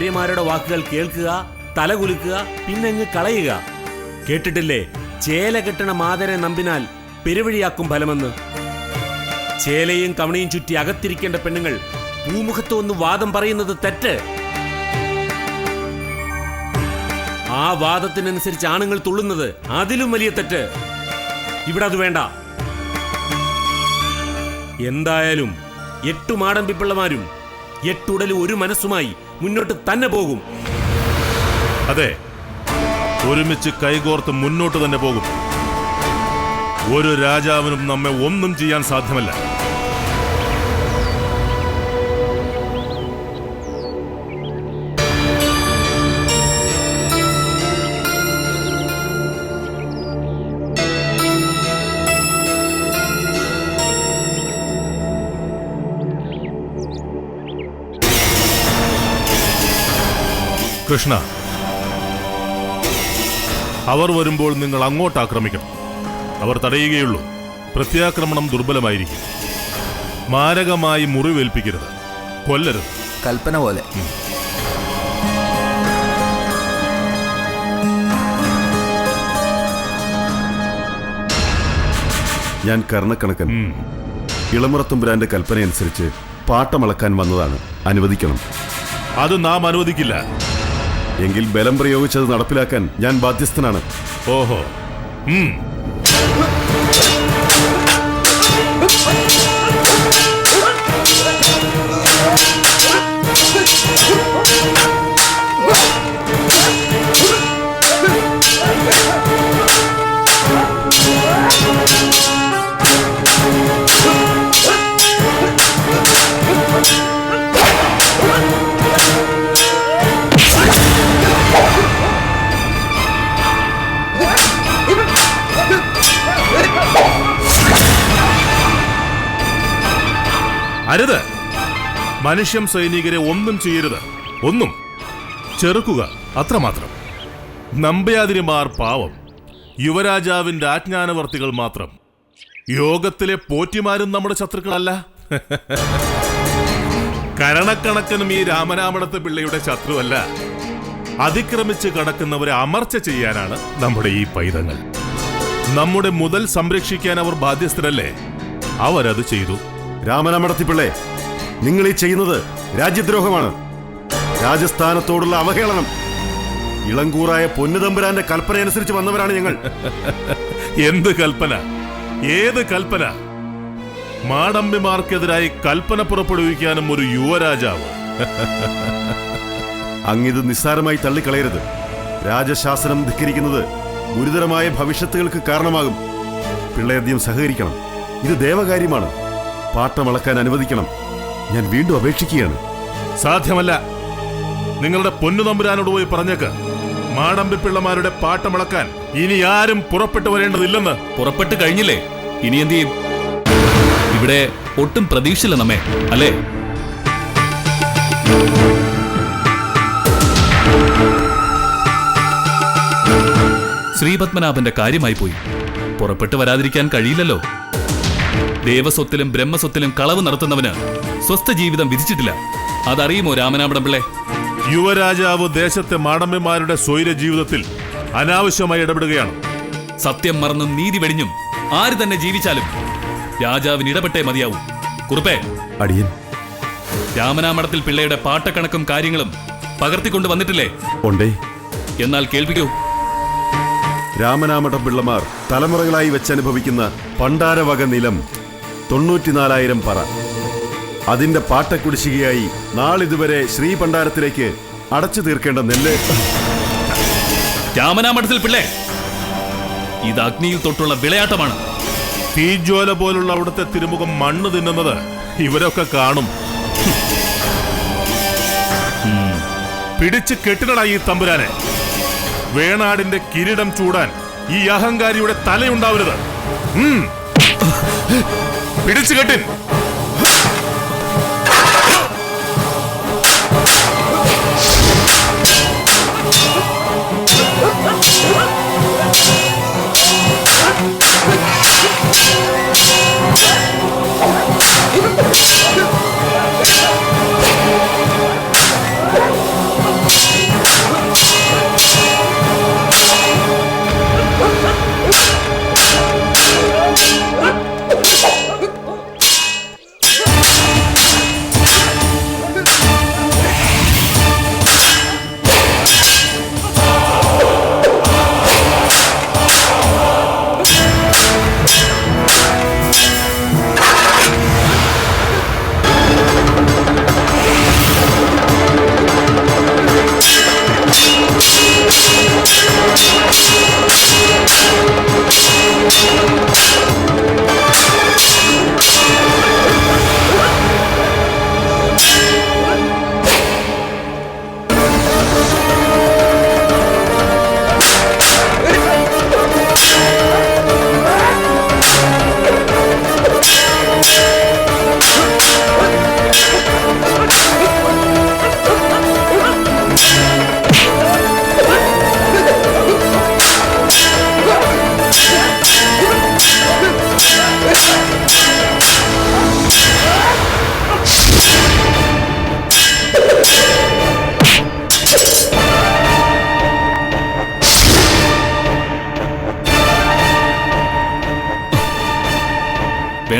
ഭാര്യമാരുടെ വാക്കുകൾ കേൾക്കുക തലകുലുക്കുക പിന്നങ്ങ് കളയുക. കേട്ടിട്ടില്ലേ? ചേല കെട്ടണ മാതരെ നമ്പിനാൽ പെരുവഴിയാക്കും ഫലമെന്ന്. ചേലയും കവണയും ചുറ്റി അകത്തിരിക്കേണ്ട പെണ്ണുങ്ങൾ പൂമുഖത്ത് ഒന്ന് വാദം പറയുന്നത് തെറ്റ്. ആ വാദത്തിനനുസരിച്ച് ആണുങ്ങൾ തുള്ളുന്നത് അതിലും വലിയ തെറ്റ്. ഇവിടെ അത് വേണ്ട. എന്തായാലും എട്ടു മാടമ്പിപ്പിള്ളമാരും എട്ടുടലും ഒരു മനസ്സുമായി മുന്നോട്ട് തന്നെ പോകും. അതെ ഒരുമിച്ച് കൈകോർത്ത് മുന്നോട്ട് തന്നെ പോകും. ഒരു രാജാവിനും നമ്മെ ഒന്നും ചെയ്യാൻ സാധ്യമല്ല. കൃഷ്ണ. അവർ വരുമ്പോൾ നിങ്ങൾ അങ്ങോട്ട് ആക്രമിക്കണം. അവർ തടയുകയുള്ളൂ. പ്രത്യാക്രമണം ദുർബലമായിരിക്കും. മാരകമായി മുറിവേൽപ്പിക്കരുത്. കൊല്ലരുത്. കൽപ്പന പോലെ. ഞാൻ കർണക്കണക്കൻ. ഇളമുറത്തുമ്പുരാന്റെ കൽപ്പനയനുസരിച്ച് പാട്ടമളക്കാൻ വന്നതാണ്. അനുവദിക്കണം. അത് നാം അനുവദിക്കില്ല. എങ്കിൽ ബലം പ്രയോഗിച്ചത് നടപ്പിലാക്കാൻ ഞാൻ ബാധ്യസ്ഥനാണ്. ഓഹോ. അരുത്. മനുഷ്യം സൈനികരെ ഒന്നും ചെയ്യരുത്. ഒന്നും. ചെറുക്കുക അത്രമാത്രം. നമ്പ്യാതിരിമാർ പാവം. യുവരാജാവിന്റെ ആജ്ഞാനവർത്തികൾ മാത്രം. യോഗത്തിലെ പോറ്റിമാരും നമ്മുടെ ശത്രുക്കളല്ല. കരണക്കണക്കനും ഈ രാമനാമടത്ത് പിള്ളയുടെ ശത്രുവല്ല. അതിക്രമിച്ച് കടക്കുന്നവരെ അമർച്ച ചെയ്യാനാണ് നമ്മുടെ ഈ പൈതങ്ങൾ. നമ്മുടെ മുതൽ സംരക്ഷിക്കാൻ അവർ ബാധ്യസ്ഥരല്ലേ? അവരത് ചെയ്തു. രാമനാമടത്തിപ്പിള്ളേ നിങ്ങൾ ഈ ചെയ്യുന്നത് രാജ്യദ്രോഹമാണ്. രാജസ്ഥാനത്തോടുള്ള അവഹേളനം. ഇളങ്കൂറായ പൊന്നുതമ്പുരാന്റെ കൽപ്പനയനുസരിച്ച് വന്നവരാണ് ഞങ്ങൾ. എന്ത് കൽപ്പന? ഏത് കൽപ്പന? മാടമ്പിമാർക്കെതിരായി കൽപ്പന പുറപ്പെടുവിക്കാനും ഒരു യുവരാജാവ്. അങ്ങിത് നിസ്സാരമായി തള്ളിക്കളയരുത്. രാജശാസനം ധിക്കരിക്കുന്നത് ഗുരുതരമായ ഭവിഷ്യത്തുകൾക്ക് കാരണമാകും. പിള്ളയധികം സഹകരിക്കണം. ഇത് ദേവകാര്യമാണ്. പാട്ടമളക്കാൻ അനുവദിക്കണം. ഞാൻ വീണ്ടും അപേക്ഷിക്കുകയാണ്. സാധ്യമല്ല. നിങ്ങളുടെ പൊന്നു തമ്പുരാനോട് പോയി പറഞ്ഞേക്ക്. മാടമ്പിപ്പിള്ളമാരുടെ പാട്ടമിളക്കാൻ ഇനി ആരും പുറപ്പെട്ടു വരേണ്ടതില്ലെന്ന്. പുറപ്പെട്ടു കഴിഞ്ഞില്ലേ? ഇനി എന്ത് ചെയ്യും? ഇവിടെ ഒട്ടും പ്രതീക്ഷയില്ല നമ്മെ അല്ലേ? ശ്രീപത്മനാഭന്റെ കാര്യമായി പോയി. പുറപ്പെട്ടു വരാതിരിക്കാൻ കഴിയില്ലല്ലോ. ദേവസ്വത്തിലും ബ്രഹ്മസ്വത്തിലും കളവ് നടത്തുന്നവന് സ്വസ്ഥ ജീവിതം വിധിച്ചിട്ടില്ല. അതറിയുമോ രാമനാമടം പിള്ളേ? യുവരാജാവ് ദേശത്തെ മാടമ്പിമാരുടെ സ്വൈര ജീവിതത്തിൽ അനാവശ്യമായി ഇടപെടുകയാണ്. സത്യം മറന്നും നീതി വെടിഞ്ഞും ആര് തന്നെ ജീവിച്ചാലും രാജാവിന് ഇടപെട്ടേ മതിയാവൂ. കുറുപ്പേ അടിയൻ. രാമനാമടത്തിൽ പിള്ളയുടെ പാട്ടക്കണക്കും കാര്യങ്ങളും പകർത്തിക്കൊണ്ട് വന്നിട്ടില്ലേ? ഉണ്ടേ. എന്നാൽ കേൾപ്പിക്കൂ. രാമനാമഠ പിള്ളമാർ തലമുറകളായി വെച്ചനുഭവിക്കുന്ന പണ്ടാരവക നിലം തൊണ്ണൂറ്റിനാലായിരം പറ. അതിന്റെ പാട്ടക്കുടിശ്ശികയായി നാളിതുവരെ ശ്രീ പണ്ടാരത്തിലേക്ക് അടച്ചു തീർക്കേണ്ട നെല്ല്. രാമനാമഠത്തിൽ പിള്ളേ ഇത് അഗ്നിയിൽ തൊട്ടുള്ള വിളയാട്ടമാണ്. തീജ്വാല പോലുള്ള അവിടുത്തെ തിരുമുഖം മണ്ണ് തിന്നുന്നത് ഇവരൊക്കെ കാണും. പിടിച്ച് കെട്ടിടടാ ഈ തമ്പുരാനെ. വേണാടിന്റെ കിരീടം ചൂടാൻ ഈ അഹങ്കാരിയുടെ തലയുണ്ടാവരുത്. പിടിച്ചു കെട്ടിൻ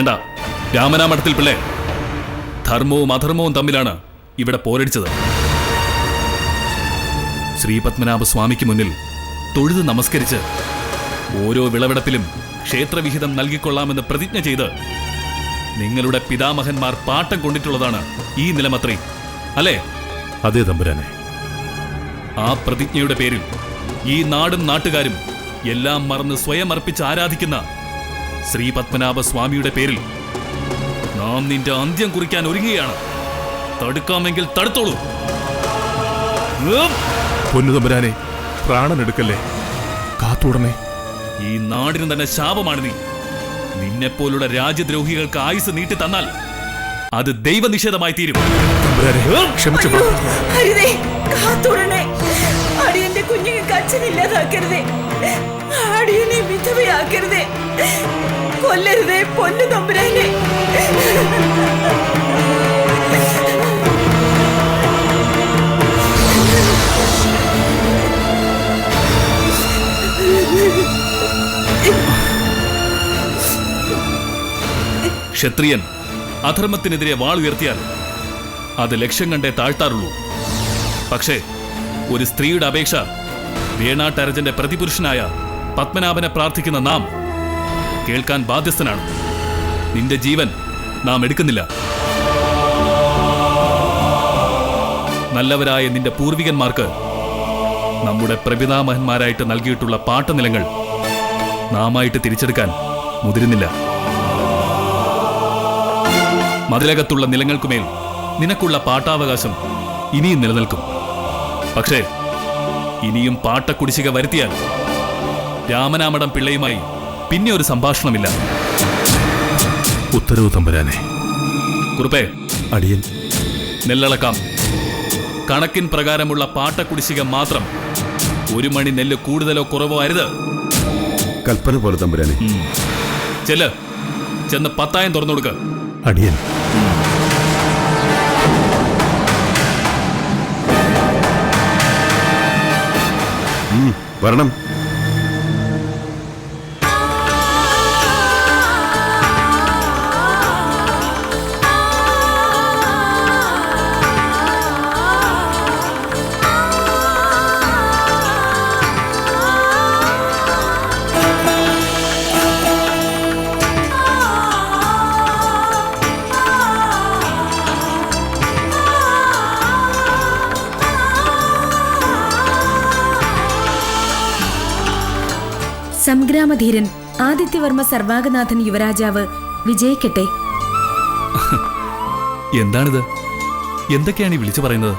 വേണ്ട. രാമനാമഠത്തിൽ പിള്ളേ. ധർമ്മവും അധർമ്മവും തമ്മിലാണ് ഇവിടെ പോരടിച്ചത്. ശ്രീപത്മനാഭ സ്വാമിക്ക് മുന്നിൽ തൊഴുത് നമസ്കരിച്ച് ഓരോ വിളവെടുപ്പിലും ക്ഷേത്രവിഹിതം നൽകിക്കൊള്ളാമെന്ന് പ്രതിജ്ഞ ചെയ്ത് നിങ്ങളുടെ പിതാമഹന്മാർ പാട്ടം കൊണ്ടിട്ടുള്ളതാണ് ഈ നിലമത്രി. അല്ലേ? അതേ തമ്പുരാനെ. ആ പ്രതിജ്ഞയുടെ പേരിൽ ഈ നാടും നാട്ടുകാരും എല്ലാം മറന്ന് സ്വയം അർപ്പിച്ച് ആരാധിക്കുന്ന ശ്രീ പത്മനാഭ സ്വാമിയുടെ പേരിൽ നാം നിന്റെ അന്ത്യം കുറിക്കാൻ ഒരുങ്ങുകയാണ്. തടുക്കാമെങ്കിൽ തടുത്തോളൂ. പൊന്നുതമ്പുരാനെ പൊന്നു തമ്പുരാനെ പ്രാണനെടുക്കല്ലേ? കാത്തുടനെ. ഈ നാടിന് തന്നെ ശാപമാണ് നീ. നിന്നെപ്പോലുള്ള രാജ്യദ്രോഹികൾക്ക് ആയുസ് നീട്ടി തന്നാൽ അത് ദൈവനിഷേധമായി തീരും. അടിയന്റെ കുഞ്ഞുങ്ങൾക്ക് അച്ഛനില്ലാതാക്കരുതേ വിധവയാക്കരുതേ. കൊല്ലരുതേ പൊന്നു തമ്പുരാനെ. ക്ഷത്രിയൻ അധർമ്മത്തിനെതിരെ വാൾ ഉയർത്തിയാൽ അത് ലക്ഷ്യം കണ്ടേ താഴ്ത്താറുള്ളൂ. പക്ഷേ ഒരു സ്ത്രീയുടെ അപേക്ഷ വേണാട്ടരജന്റെ പ്രതിപുരുഷനായ പത്മനാഭനെ പ്രാർത്ഥിക്കുന്ന നാം കേൾക്കാൻ ബാധ്യസ്ഥനാണ്. നിന്റെ ജീവൻ നാം എടുക്കുന്നില്ല. നല്ലവരായ നിന്റെ പൂർവികന്മാർക്ക് നമ്മുടെ പ്രപിതാമഹന്മാരായിട്ട് നൽകിയിട്ടുള്ള പാട്ടനിലങ്ങൾ നാമായിട്ട് തിരിച്ചെടുക്കാൻ മുതിരുന്നില്ല. മതിലകത്തുള്ള നിലങ്ങൾക്കുമേൽ നിനക്കുള്ള പാട്ടാവകാശം ഇനിയും നിലനിൽക്കും. പക്ഷേ ഇനിയും പാട്ടക്കുടിശ്ശിക വരുത്തിയാൽ രാമനാമടം പിള്ളയുമായി പിന്നെ ഒരു സംഭാഷണമില്ല. ഉത്തരവ് തമ്പുരാനെ. കുറുപ്പേ അടിയൻ. നെല്ലളക്കാം. കണക്കിൻ പ്രകാരമുള്ള പാട്ടക്കുടിശ്ശിക മാത്രം ഒരു മണി നെല്ല് കൂടുതലോ കുറവോ അരുത്. കൽപ്പന പോലെ തമ്പുരാനെ. ചെല്ല്. ചെന്ന് പത്തായം തുറന്നു കൊടുക്ക. അടിയൻ. വരണം. സംഗ്രാമധീരൻ ആദിത്യവർമ്മ സർവാഗനാഥൻ യുവരാജാവ് വിജയിക്കട്ടെ. എന്താണിത്? എന്തൊക്കെയാണ് ഈ വിളിച്ചു പറയുന്നത്?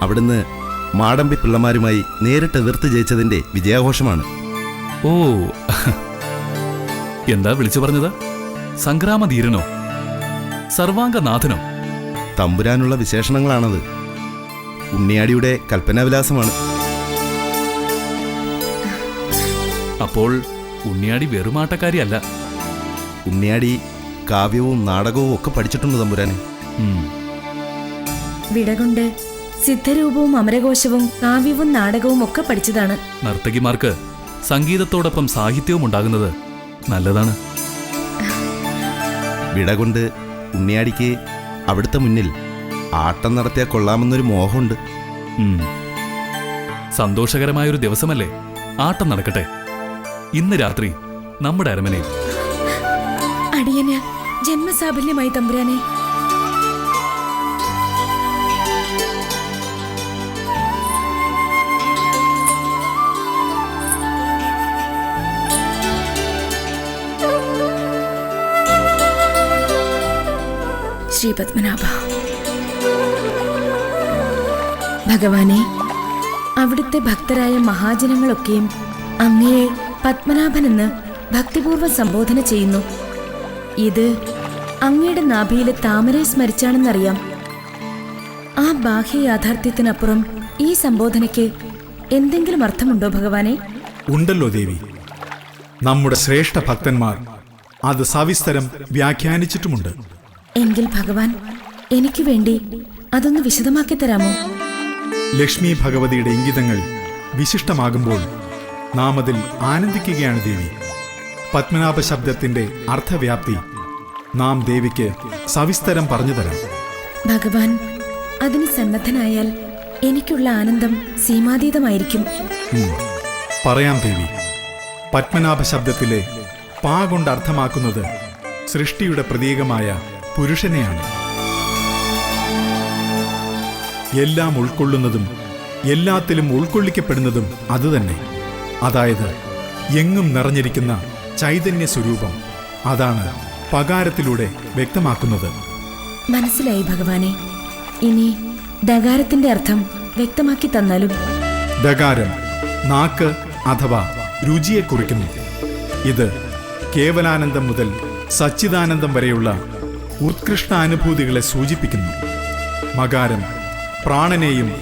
അവിടുന്ന് മാടമ്പി പിള്ളമാരുമായി നേരിട്ട് എതിർത്ത് ജയിച്ചതിന്റെ വിജയാഘോഷമാണ്. ഓ എന്താ വിളിച്ചു പറഞ്ഞത്? സംഗ്രാമധീരനോ? സർവാംഗനാഥനോ? തമ്പുരാനുള്ള വിശേഷണങ്ങളാണത്. ഉണ്ണിയാടിയുടെ കൽപ്പനാവിലാസമാണ്. അപ്പോൾ ഉണ്ണിയാടി വെറുമാട്ടക്കാരിയല്ല ഉണ്ണിയാടി കാവ്യവും നാടകവും ഒക്കെ പഠിച്ചിട്ടുണ്ട് തമ്പുരാനെ. വിടകൊണ്ട് സിദ്ധരൂപവും അമരകോശവും കാവ്യവും നാടകവും ഒക്കെ പഠിച്ചതാണ്. നർത്തകിമാർക്ക് സംഗീതത്തോടൊപ്പം സാഹിത്യവും ഉണ്ടാകുന്നത് നല്ലതാണ്. വിടകൊണ്ട് ഉണ്ണിയാടിക്ക് അവിടുത്തെ മുന്നിൽ ആട്ടം നടത്തിയാൽ കൊള്ളാമെന്നൊരു മോഹമുണ്ട്. സന്തോഷകരമായൊരു ദിവസമല്ലേ? ആട്ടം നടക്കട്ടെ. ഇന്ന് രാത്രി നമ്മുടെ അരമനയിൽ. അടിയന് ജന്മസാഫല്യമായി തമ്പുരാനെ. ശ്രീ പത്മനാഭ. ഭഗവാനെ അവിടുത്തെ ഭക്തരായ മഹാജനങ്ങളൊക്കെയും അങ്ങയെ പത്മനാഭനെന്ന് ഭക്തിപൂർവം സംബോധന ചെയ്യുന്നു. ഇത് അങ്ങയുടെ നാഭിയിലെ താമരയെ സ്മരിച്ചാണെന്നറിയാം. ആ ബാഹ്യ യാഥാർത്ഥ്യത്തിനപ്പുറം ഈ സംബോധനയ്ക്ക് എന്തെങ്കിലും അർത്ഥമുണ്ടോ ഭഗവാനെ? ഉണ്ടല്ലോ ദേവി. നമ്മുടെ ശ്രേഷ്ഠ ഭക്തന്മാർ അത് സവിസ്തരം വ്യാഖ്യാനിച്ചിട്ടുമുണ്ട്. എങ്കിൽ ഭഗവാൻ എനിക്ക് വേണ്ടി അതൊന്ന് വിശദമാക്കി തരാമോ? ലക്ഷ്മി ഭഗവതിയുടെ ഇംഗിതങ്ങൾ വിശിഷ്ടമാകുമ്പോൾ നാം അതിൽ ആനന്ദിക്കുകയാണ് ദേവി. പത്മനാഭ ശബ്ദത്തിന്റെ അർത്ഥവ്യാപ്തി നാം ദേവിക്ക് സവിസ്തരം പറഞ്ഞു തരാം. ഭഗവാൻ അതിന് സന്നദ്ധനായാൽ എനിക്കുള്ള ആനന്ദം സീമാതീതമായിരിക്കും. പറയാം ദേവി. പത്മനാഭ ശബ്ദത്തിലെ പാ കൊണ്ട് അർത്ഥമാക്കുന്നത് സൃഷ്ടിയുടെ പ്രതീകമായ പുരുഷനെയാണ്. എല്ലാം ഉൾക്കൊള്ളുന്നതും എല്ലാത്തിലും ഉൾക്കൊള്ളിക്കപ്പെടുന്നതും അതുതന്നെ. അതായത് എങ്ങും നിറഞ്ഞിരിക്കുന്ന ചൈതന്യ സ്വരൂപം. അതാണ് പകാരത്തിലൂടെ വ്യക്തമാക്കുന്നത്. മനസ്സിലായി ഭഗവാനെ. ഇനി ഡകാരത്തിന്റെ അർത്ഥം വ്യക്തമാക്കി തന്നാലും? ദകാരം നാക്ക് അഥവാ രുചിയെ കുറിക്കുന്നു. ഇത് കേവലാനന്ദം മുതൽ സച്ചിദാനന്ദം വരെയുള്ള ഉത്കൃഷ്ടാനുഭൂതികളെ സൂചിപ്പിക്കുന്നു. മകാരം പ്രാണനെയും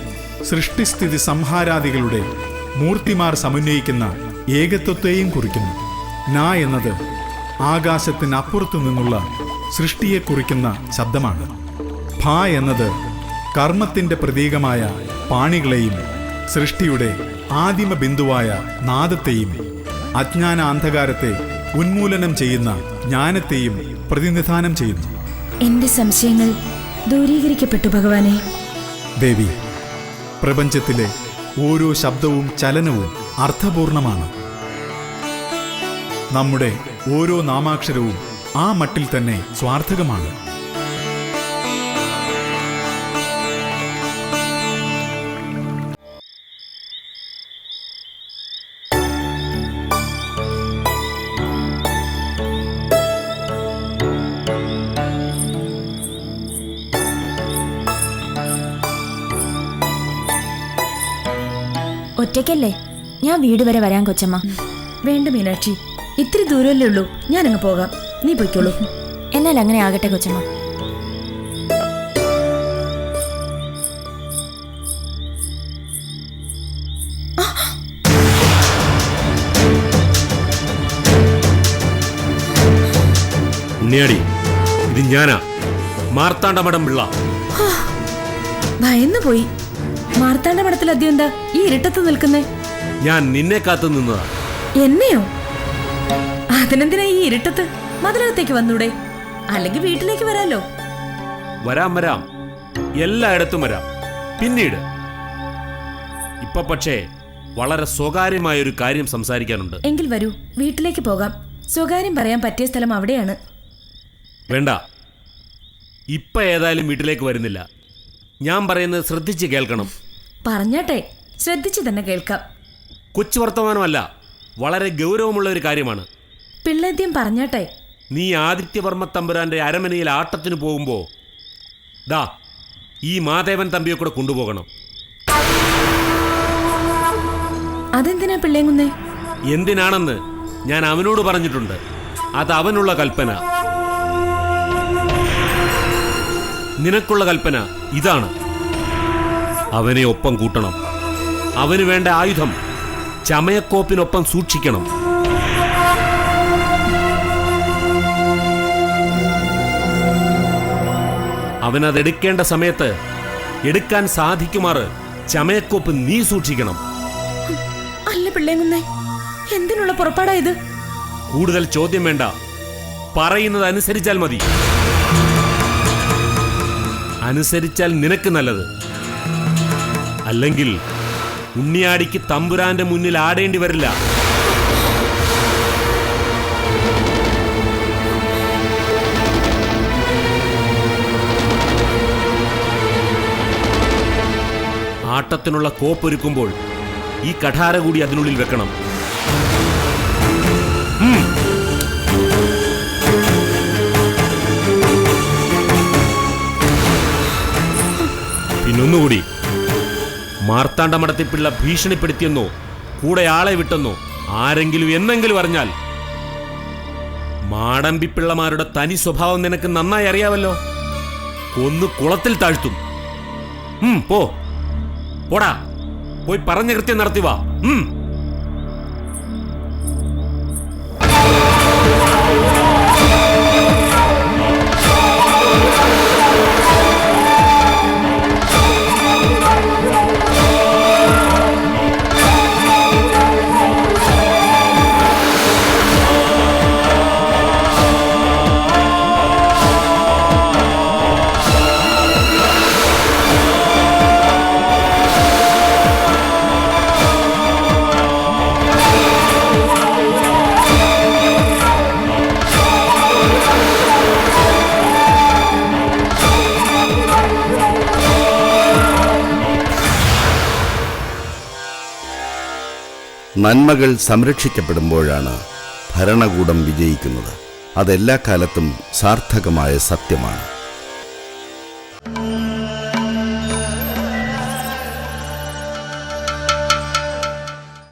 സൃഷ്ടിസ്ഥിതി സംഹാരാദികളുടെ മൂർത്തിമാർ സമന്വയിക്കുന്ന ഏകത്വത്തെയും കുറിക്കുന്നു. ന എന്നത് ആകാശത്തിനപ്പുറത്തു നിന്നുള്ള സൃഷ്ടിയെ കുറിക്കുന്ന ശബ്ദമാണ്. ഭ എന്നത് കർമ്മത്തിന്റെ പ്രതീകമായ പാണികളെയും സൃഷ്ടിയുടെ ആദിമ ബിന്ദുവായ നാദത്തെയും അജ്ഞാന അന്ധകാരത്തെ ഉന്മൂലനം ചെയ്യുന്ന ജ്ഞാനത്തെയും പ്രതിനിധാനം ചെയ്യുന്നു. എന്റെ സംശയങ്ങൾ ദൂരീകരിക്കപ്പെട്ടു ഭഗവാനെ. ദേവി പ്രപഞ്ചത്തിലെ ഓരോ ശബ്ദവും ചലനവും അർത്ഥപൂർണമാണ്. നമ്മുടെ ഓരോ നാമാക്ഷരവും ആ മട്ടിൽ തന്നെ സ്വാർത്ഥകമാണ്. ഒറ്റയ്ക്കല്ലേ ഞാൻ വീട് വരെ വരാൻ കൊച്ചമ്മ. വേണ്ട മീനാക്ഷി. ഇത്തിരി ദൂരമല്ലേ ഉള്ളൂ. ഞാനങ്ങ് പോകാം. നീ പൊയ്ക്കോളൂ. എന്നാൽ അങ്ങനെ ആകട്ടെ കൊച്ചമ്മ. ഉണ്ണിയാടി ഇത് ഞാനാ. മാർത്താണ്ഡമടം പിള്ള. ഭയന്നു പോയി മാർത്താണ്ഡ മഠത്തിൽ അദ്യം എന്താ ഈ ഇരുട്ടത്ത് നിൽക്കുന്നേ? ഞാൻ നിന്നെ കാത്തു നിന്നതാ. എന്നെയോ? അതിനെന്തിനാ ഈ ഇരുട്ടത്ത്? മതിലകത്തേക്ക് വന്നൂടെ? അല്ലെങ്കിൽ വീട്ടിലേക്ക് വരാലോ? വരാം വരാം. എല്ലായിടത്തും വരാം. പിന്നീട്. ഇപ്പൊ പക്ഷേ വളരെ സ്വകാര്യമായ ഒരു കാര്യം സംസാരിക്കാനുണ്ട്. എങ്കിൽ വരൂ വീട്ടിലേക്ക് പോകാം. സ്വകാര്യം പറയാൻ പറ്റിയ സ്ഥലം അവിടെയാണ്. വേണ്ട. ഇപ്പൊ ഏതായാലും വീട്ടിലേക്ക് വരുന്നില്ല. ഞാൻ പറയുന്നത് ശ്രദ്ധിച്ച് കേൾക്കണം. പറഞ്ഞാട്ടെ ശ്രദ്ധിച്ചു തന്നെ കേൾക്കാം. കൊച്ചു വർത്തമാനമല്ല വളരെ ഗൗരവമുള്ള ഒരു കാര്യമാണ്. പിള്ളേദ്യം പറഞ്ഞാട്ടെ. നീ ആദിത്യവർമ്മ തമ്പുരാന്റെ അരമനയിൽ ആട്ടത്തിന് പോകുമ്പോ ദാ ഈ മാധേവൻ തമ്പിയെ കൂടെ കൊണ്ടുപോകണം. അതെന്തിനാ പിള്ളേങ്ങുന്നേ എന്തിനാണെന്ന് ഞാൻ അവനോട് പറഞ്ഞിട്ടുണ്ട്. അത് അവനുള്ള കൽപ്പന. നിനക്കുള്ള കൽപ്പന ഇതാണ്. അവനെ ഒപ്പം കൂട്ടണം. അവന് വേണ്ട ആയുധം ചമയക്കോപ്പിനൊപ്പം സൂക്ഷിക്കണം. അവനതെടുക്കേണ്ട സമയത്ത് എടുക്കാൻ സാധിക്കുമാറ് ചമയക്കോപ്പ് നീ സൂക്ഷിക്കണം. അല്ല പിള്ളേങ്ങുന്നേ എന്തിനുള്ള പുറപ്പാടായത് കൂടുതൽ ചോദ്യം വേണ്ട. പറയുന്നത് അനുസരിച്ചാൽ മതി. അനുസരിച്ചാൽ നിനക്ക് നല്ലത്. അല്ലെങ്കിൽ ഉണ്ണിയാടിക്ക് തമ്പുരാന്റെ മുന്നിൽ ആടേണ്ടി വരില്ല. ആട്ടത്തിനുള്ള കോപ്പൊരുക്കുമ്പോൾ ഈ കഠാര കൂടി അതിനുള്ളിൽ വെക്കണം. പിന്നൊന്നുകൂടി. മാർത്താണ്ഡമടത്തിപ്പിള്ള ഭീഷണിപ്പെടുത്തിയെന്നോ കൂടെ ആളെ വിട്ടെന്നോ ആരെങ്കിലും എന്നെങ്കിലും അറിഞ്ഞാൽ മാടമ്പിപ്പിള്ളമാരുടെ തനി സ്വഭാവം നിനക്ക് നന്നായി അറിയാവല്ലോ. ഒന്ന് കുളത്തിൽ താഴ്ത്തും. പോ. പോടാ. പോയി പറഞ്ഞ കൃത്യം നടത്തി വാ. നന്മകൾ സംരക്ഷിക്കപ്പെടുമ്പോഴാണ് ഭരണകൂടം വിജയിക്കുന്നത്. അതെല്ലാ കാലത്തും സാർത്ഥകമായ സത്യമാണ്.